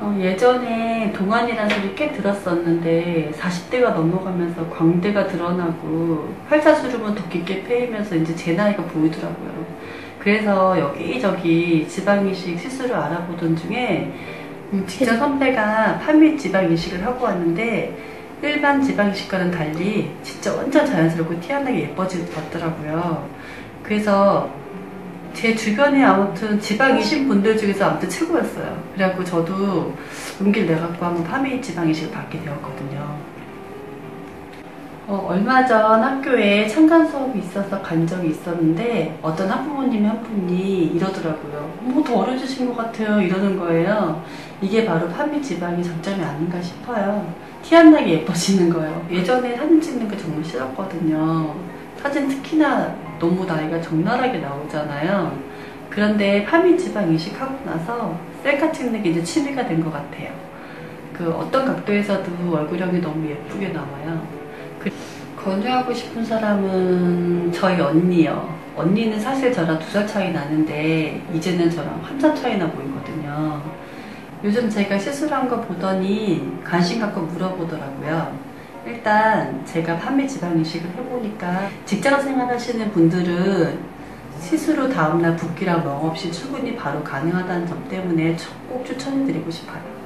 어, 예전에 동안이라는 소리 꽤 들었었는데 40대가 넘어가면서 광대가 드러나고 팔자주름은 더 깊게 패이면서 이제 제 나이가 보이더라고요. 그래서 여기저기 지방이식 시술을 알아보던 중에 음, 직장 선배가 파밀 지방이식을 하고 왔는데 일반 지방이식과는 달리 진짜 완전 자연스럽고 티안나게 예뻐지더라고요. 그래서 제 주변에 아무튼 지방이신 분들 중에서 아무튼 최고였어요. 그래갖고 저도 용기를 내갖고 한번 파미 지방이식을 받게 되었거든요. 어, 얼마 전 학교에 참관 수업이 있어서 간 적이 있었는데 어떤 학부모님이 한 분이 이러더라고요. 뭐 더 어려지신 것 같아요. 이러는 거예요. 이게 바로 파미 지방의 장점이 아닌가 싶어요. 티 안 나게 예뻐지는 거예요. 예전에 사진 찍는 게 정말 싫었거든요. 사진 특히나 너무 나이가 적나라하게 나오잖아요. 그런데 파미 지방 이식하고 나서 셀카 찍는 게 이제 취미가 된 것 같아요. 그 어떤 각도에서도 얼굴형이 너무 예쁘게 나와요. 그 권유하고 싶은 사람은 저희 언니요. 언니는 사실 저랑 두 살 차이 나는데 이제는 저랑 한 살 차이나 보이거든요. 요즘 제가 시술한 거 보더니 관심 갖고 물어보더라고요. 일단 제가 판매 지방 이식을 해보니까 직장 생활 하시는 분들은 시술 후 다음날 붓기랑 멍 없이 출근이 바로 가능하다는 점 때문에 꼭 추천해드리고 싶어요.